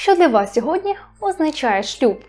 Що для вас сьогодні означає шлюб?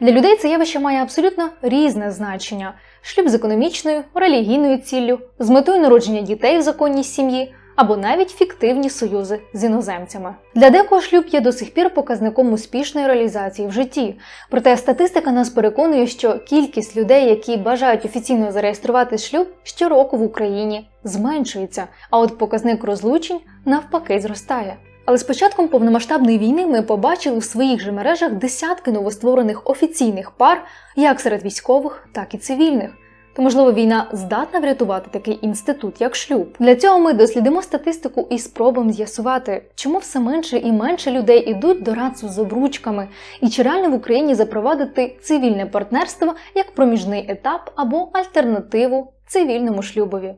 Для людей це явище має абсолютно різне значення: шлюб з економічною, релігійною ціллю, з метою народження дітей в законній сім'ї або навіть фіктивні союзи з іноземцями. Для декого шлюб є до сих пір показником успішної реалізації в житті. Проте статистика нас переконує, що кількість людей, які бажають офіційно зареєструвати шлюб, щороку в Україні зменшується, а от показник розлучень навпаки зростає. Але з початком повномасштабної війни ми побачили в своїх же мережах десятки новостворених офіційних пар, як серед військових, так і цивільних. То, можливо, війна здатна врятувати такий інститут, як шлюб. Для цього ми дослідимо статистику і спробуємо з'ясувати, чому все менше і менше людей ідуть до радцу з обручками, і чи реально в Україні запровадити цивільне партнерство як проміжний етап або альтернативу цивільному шлюбові.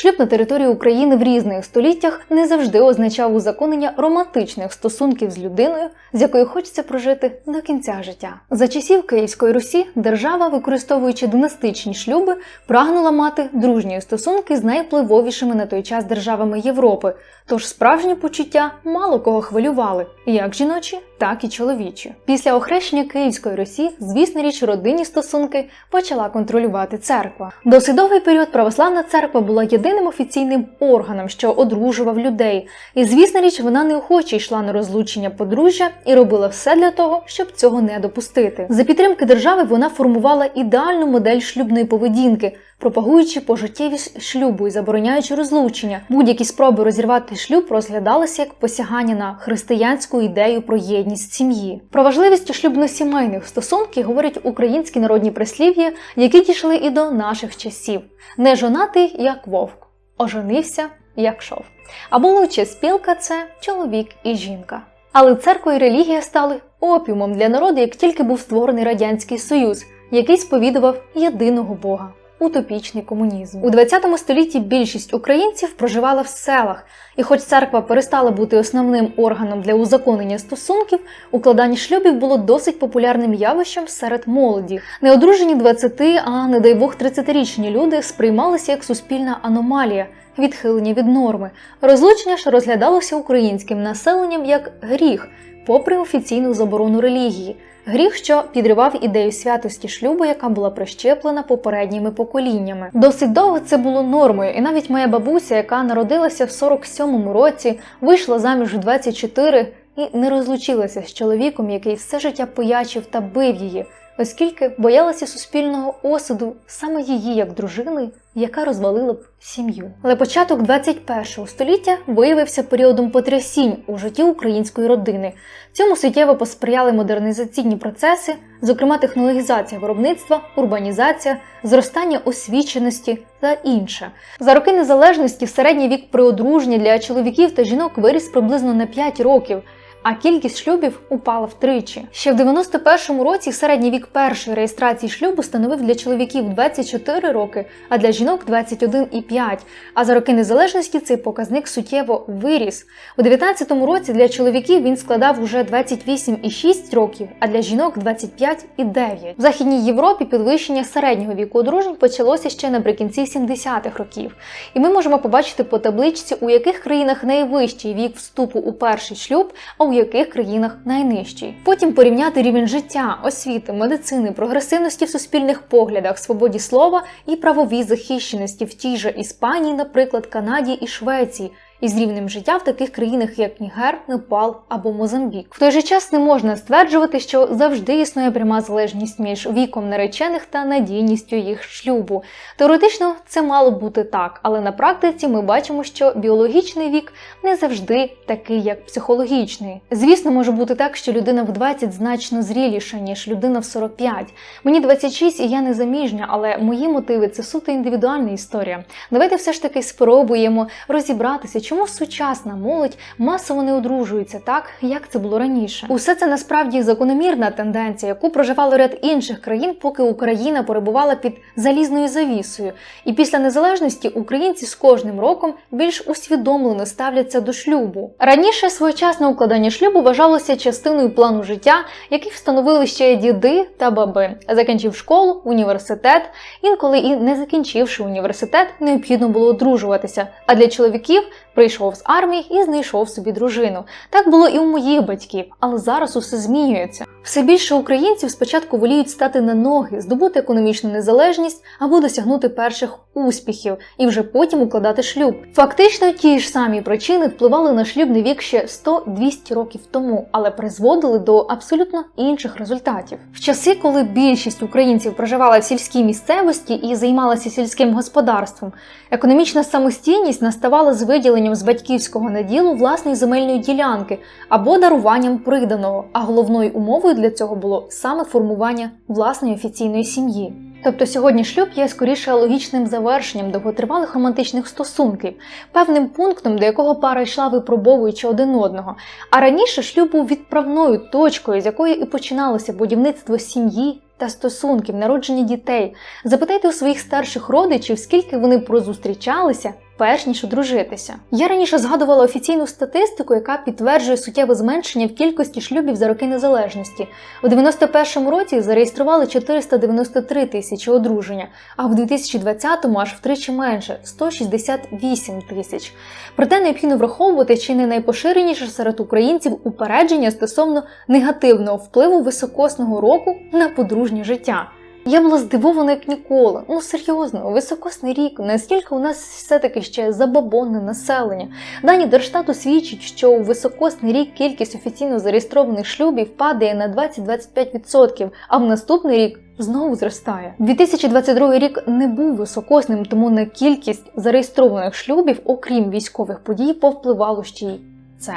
Шлюб на території України в різних століттях не завжди означав узаконення романтичних стосунків з людиною, з якою хочеться прожити до кінця життя. За часів Київської Русі держава, використовуючи династичні шлюби, прагнула мати дружні стосунки з найвпливовішими на той час державами Європи. Тож справжні почуття мало кого хвилювали, як жіночі, так і чоловічі. Після охрещення Київської Русі, звісна річ, родинні стосунки почала контролювати церква. Досить довгий період православна церква була єдиним офіційним органом, що одружував людей. І звісна річ, вона неохоче йшла на розлучення подружжя і робила все для того, щоб цього не допустити. За підтримки держави вона формувала ідеальну модель шлюбної поведінки. Пропагуючи пожиттєвість шлюбу і забороняючи розлучення, будь-які спроби розірвати шлюб розглядалися як посягання на християнську ідею про єдність сім'ї. Про важливість шлюбно-сімейних стосунків говорять українські народні прислів'я, які дійшли і до наших часів: не жонатий як вовк, оженився як шов. Або лучше спілка це чоловік і жінка. Але церква і релігія стали опіумом для народу, як тільки був створений радянський союз, який сповідував єдиного Бога. Утопічний комунізм у 20 столітті більшість українців проживала в селах, і хоч церква перестала бути основним органом для узаконення стосунків, укладання шлюбів було досить популярним явищем серед молоді. Неодружені 20, а не дай Бог 30-річні люди сприймалися як суспільна аномалія, відхилення від норми. Розлучення ж розглядалося українським населенням як гріх, попри офіційну заборону релігії. Гріх, що підривав ідею святості шлюбу, яка була прищеплена попередніми поколіннями. Досить довго це було нормою, і навіть моя бабуся, яка народилася в 47-му році, вийшла заміж у 24 і не розлучилася з чоловіком, який все життя поячив та бив її, оскільки боялася суспільного осуду саме її як дружини, яка розвалила б сім'ю. Але початок 21 століття виявився періодом потрясінь у житті української родини. Цьому суттєво посприяли модернізаційні процеси, зокрема технологізація виробництва, урбанізація, зростання освіченості та інше. За роки незалежності середній вік при одруженні для чоловіків та жінок виріс приблизно на 5 років. А кількість шлюбів упала втричі. Ще в 91-му році середній вік першої реєстрації шлюбу становив для чоловіків 24 роки, а для жінок 21,5. А за роки незалежності цей показник суттєво виріс. У 19-му році для чоловіків він складав уже 28,6 років, а для жінок 25,9. В Західній Європі підвищення середнього віку одружень почалося ще наприкінці 70-х років. І ми можемо побачити по табличці, у яких країнах найвищий вік вступу у перший шлюб, а у яких країнах найнижчий. Потім порівняти рівень життя, освіти, медицини, прогресивності в суспільних поглядах, свободі слова і правовій захищеності в тій же Іспанії, наприклад, Канаді і Швеції. Із рівнем життя в таких країнах, як Нігер, Непал або Мозамбік. В той же час не можна стверджувати, що завжди існує пряма залежність між віком наречених та надійністю їх шлюбу. Теоретично це мало бути так, але на практиці ми бачимо, що біологічний вік не завжди такий, як психологічний. Звісно, може бути так, що людина в 20 значно зріліша, ніж людина в 45. Мені 26 і я не заміжня, але мої мотиви це суто індивідуальна історія. Давайте все ж таки спробуємо розібратися. Чому сучасна молодь масово не одружується так, як це було раніше? Усе це насправді закономірна тенденція, яку проживало ряд інших країн, поки Україна перебувала під залізною завісою. І після незалежності українці з кожним роком більш усвідомлено ставляться до шлюбу. Раніше своєчасне укладання шлюбу вважалося частиною плану життя, який встановили ще діди та баби. Закінчив школу, університет. Інколи і не закінчивши університет, необхідно було одружуватися. А для чоловіків Прийшов з армії і знайшов собі дружину. Так було і у моїх батьків, але зараз усе змінюється. Все більше українців спочатку воліють стати на ноги, здобути економічну незалежність або досягнути перших успіхів і вже потім укладати шлюб. Фактично, ті ж самі причини впливали на шлюбний вік ще 100-200 років тому, але призводили до абсолютно інших результатів. В часи, коли більшість українців проживала в сільській місцевості і займалася сільським господарством, економічна самостійність наставала з виділенням з батьківського наділу власної земельної ділянки або даруванням приданого, а головною умовою для цього було саме формування власної офіційної сім'ї. Тобто сьогодні шлюб є скоріше логічним завершенням довготривалих романтичних стосунків, певним пунктом, до якого пара йшла випробовуючи один одного. А раніше шлюб був відправною точкою, з якої і починалося будівництво сім'ї та стосунків, народження дітей. Запитайте у своїх старших родичів, скільки вони прозустрічалися, перш ніж одружитися. Я раніше згадувала офіційну статистику, яка підтверджує суттєве зменшення в кількості шлюбів за роки незалежності. У 91-му році зареєстрували 493 тисячі одруження, а в 2020-му аж втричі менше 168 тисяч. Проте необхідно враховувати чи не найпоширеніше серед українців упередження стосовно негативного впливу високосного року на подружнє життя. Я була здивована як ніколи. Ну серйозно, високосний рік, наскільки у нас все-таки ще забабонне населення. Дані Держстату свідчать, що у високосний рік кількість офіційно зареєстрованих шлюбів падає на 20-25%, а в наступний рік знову зростає. 2022 рік не був високосним, тому на кількість зареєстрованих шлюбів, окрім військових подій, повпливало ще й це.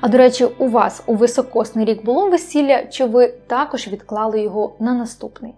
А до речі, у вас у високосний рік було весілля, чи ви також відклали його на наступний?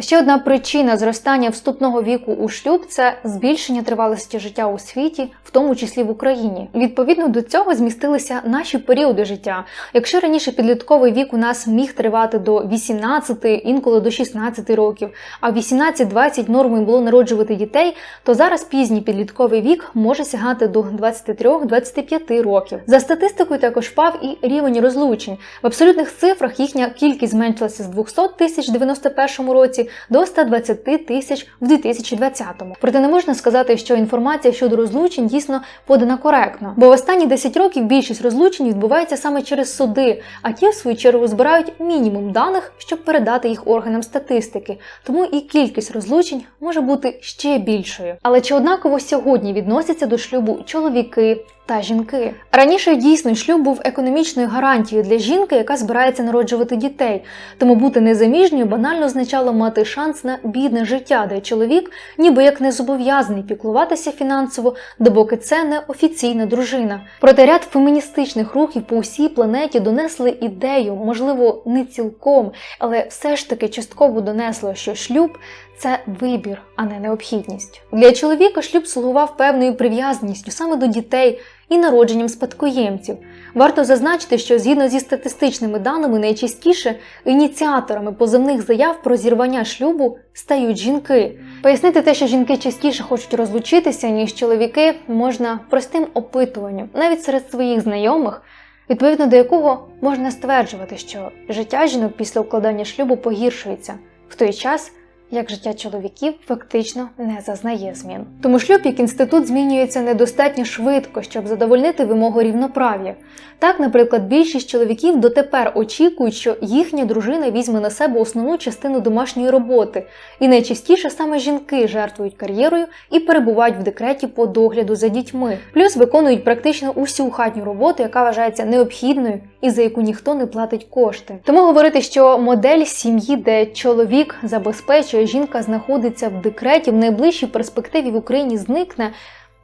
Ще одна причина зростання вступного віку у шлюб це збільшення тривалості життя у світі, в тому числі в Україні. Відповідно до цього змістилися наші періоди життя. Якщо раніше підлітковий вік у нас міг тривати до 18, інколи до 16 років, а в 18-20 нормою було народжувати дітей, то зараз пізній підлітковий вік може сягати до 23-25 років. За статистикою також впав і рівень розлучень. В абсолютних цифрах їхня кількість зменшилася з 200 тисяч в 91 році до 120 тисяч в 2020-му. Проте не можна сказати, що інформація щодо розлучень дійсно подана коректно, бо в останні 10 років більшість розлучень відбувається саме через суди, а ті, в свою чергу, збирають мінімум даних, щоб передати їх органам статистики. Тому і кількість розлучень може бути ще більшою. Але чи однаково сьогодні відносяться до шлюбу чоловіки? Та жінки раніше дійсно шлюб був економічною гарантією для жінки, яка збирається народжувати дітей. Тому бути незаміжньою банально означало мати шанс на бідне життя, де чоловік, ніби як не зобов'язаний піклуватися фінансово, допоки це не офіційна дружина. Проте ряд феміністичних рухів по всій планеті донесли ідею, можливо, не цілком, але все ж таки частково донесло, що шлюб. Це вибір, а не необхідність. Для чоловіка шлюб слугував певною прив'язаністю саме до дітей і народженням спадкоємців. Варто зазначити, що згідно зі статистичними даними, найчастіше ініціаторами позивних заяв про зірвання шлюбу стають жінки. Пояснити те, що жінки частіше хочуть розлучитися, ніж чоловіки, можна простим опитуванням, навіть серед своїх знайомих. Відповідно до якого можна стверджувати, що життя жінок після укладання шлюбу погіршується в той час, як життя чоловіків фактично не зазнає змін. Тому шлюб як інститут змінюється недостатньо швидко, щоб задовольнити вимогу рівноправ'я. Так, наприклад, більшість чоловіків дотепер очікують, що їхня дружина візьме на себе основну частину домашньої роботи, і найчастіше саме жінки жертвують кар'єрою і перебувають в декреті по догляду за дітьми, плюс виконують практично усю хатню роботу, яка вважається необхідною і за яку ніхто не платить кошти. Тому говорити, що модель сім'ї, де чоловік забезпечує, жінка знаходиться в декреті в найближчій перспективі в Україні зникне.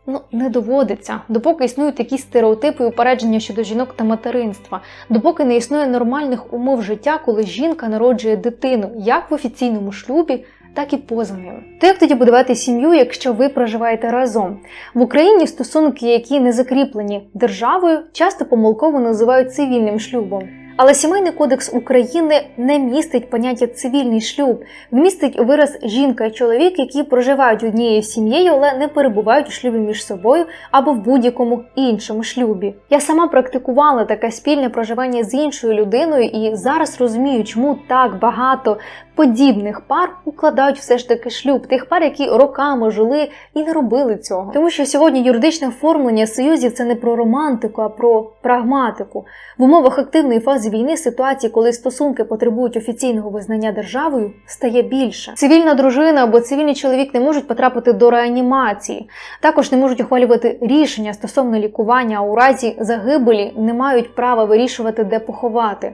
Ну, не доводиться, допоки існують якісь стереотипи і упередження щодо жінок та материнства, допоки не існує нормальних умов життя, коли жінка народжує дитину як в офіційному шлюбі, так і поза ним. То як тоді будувати сім'ю, якщо ви проживаєте разом? В Україні стосунки, які не закріплені державою, часто помилково називають цивільним шлюбом. Але сімейний кодекс України не містить поняття цивільний шлюб, містить вираз жінка і чоловік, які проживають однією сім'єю, але не перебувають у шлюбі між собою або в будь-якому іншому шлюбі. Я сама практикувала таке спільне проживання з іншою людиною і зараз розумію, чому так багато подібних пар укладають все ж таки шлюб, тих пар, які роками жили і не робили цього. Тому що сьогодні юридичне оформлення союзів це не про романтику, а про прагматику. В умовах активної фази війни ситуації, коли стосунки потребують офіційного визнання державою, стає більше. Цивільна дружина або цивільний чоловік не можуть потрапити до реанімації, також не можуть ухвалювати рішення стосовно лікування, а у разі загибелі не мають права вирішувати, де поховати.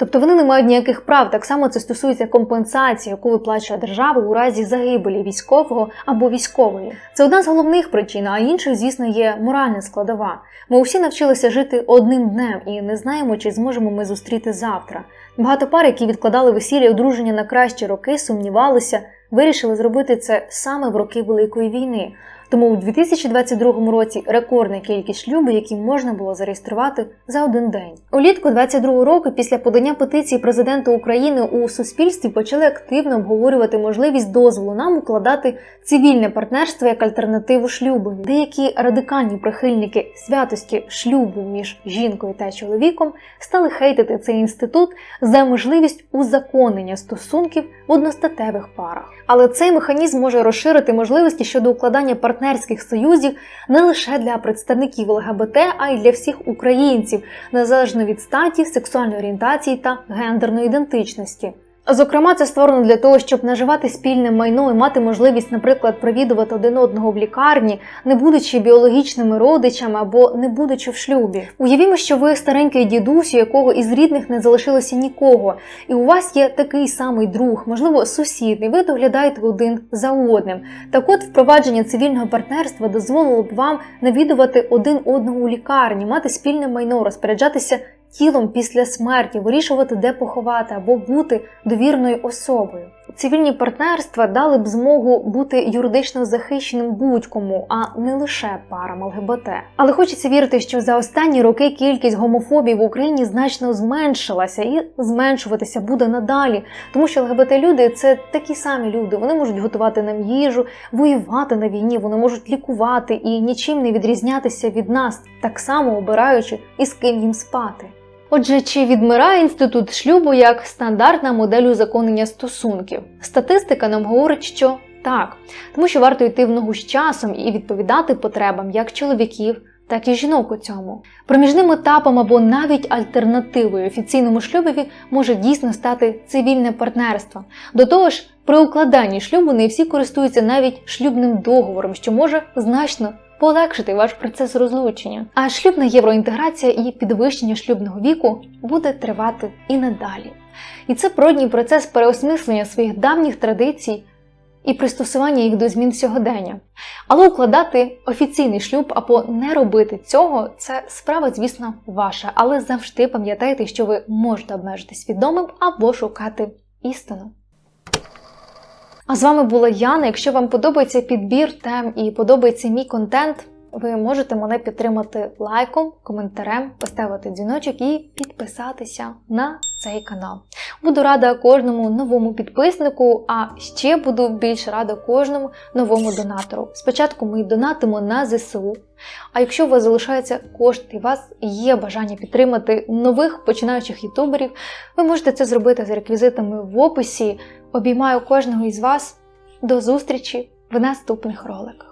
Тобто вони не мають ніяких прав. Так само це стосується компенсації, яку виплачує держава у разі загибелі військового або військової. Це одна з головних причин, а іншою, звісно, є моральна складова. Ми усі навчилися жити одним днем і не знаємо, чи зможемо ми зустріти завтра. Багато пар, які відкладали весілля і одруження на кращі роки, сумнівалися, вирішили зробити це саме в роки Великої війни. Тому у 2022 році рекордна кількість шлюбів, які можна було зареєструвати за один день. Улітку 22 року, після подання петиції президента України у суспільстві почали активно обговорювати можливість дозволу нам укладати цивільне партнерство як альтернативу шлюбу. Деякі радикальні прихильники святості шлюбу між жінкою та чоловіком стали хейтити цей інститут за можливість узаконення стосунків в одностатевих парах. Але цей механізм може розширити можливості щодо укладання партнерських союзів не лише для представників ЛГБТ, а й для всіх українців, незалежно від статі, сексуальної орієнтації та гендерної ідентичності. Зокрема, це створено для того, щоб наживати спільне майно і мати можливість, наприклад, провідувати один одного в лікарні, не будучи біологічними родичами або не будучи в шлюбі. Уявімо, що ви старенький дідусь, у якого із рідних не залишилося нікого, і у вас є такий самий друг, можливо, сусід, і ви доглядаєте один за одним. Так от впровадження цивільного партнерства дозволило б вам навідувати один одного у лікарні, мати спільне майно, розпоряджатися тілом після смерті, вирішувати, де поховати або бути довірною особою. Цивільні партнерства дали б змогу бути юридично захищеним будь-кому, а не лише парам ЛГБТ. Але хочеться вірити, що за останні роки кількість гомофобії в Україні значно зменшилася і зменшуватися буде надалі, тому що ЛГБТ люди це такі самі люди. Вони можуть готувати нам їжу, воювати на війні, вони можуть лікувати і нічим не відрізнятися від нас, так само обираючи і з ким їм спати. Отже, чи відмирає інститут шлюбу як стандартна модель узаконення стосунків? Статистика нам говорить, що так, тому що варто йти в ногу з часом і відповідати потребам як чоловіків, так і жінок у цьому. Проміжним етапом або навіть альтернативою офіційному шлюбові може дійсно стати цивільне партнерство. До того ж, при укладанні шлюбу не всі користуються навіть шлюбним договором, що може значно полегшити ваш процес розлучення. А шлюбна євроінтеграція і підвищення шлюбного віку буде тривати і надалі. І це природній процес переосмислення своїх давніх традицій і пристосування їх до змін сьогодення. Але укладати офіційний шлюб або не робити цього це справа, звісно, ваша. Але завжди пам'ятайте, що ви можете обмежитись свідомим або шукати істину. А з вами була Яна. Якщо вам подобається підбір тем і подобається мій контент, ви можете мене підтримати лайком, коментарем, поставити дзвіночок і підписатися на цей канал. Буду рада кожному новому підписнику, а ще буду більш рада кожному новому донатору. Спочатку ми донатимо на ЗСУ. А якщо у вас залишаються кошти, у вас є бажання підтримати нових починаючих ютуберів, ви можете це зробити за реквізитами в описі. Обіймаю кожного із вас. До зустрічі в наступних роликах.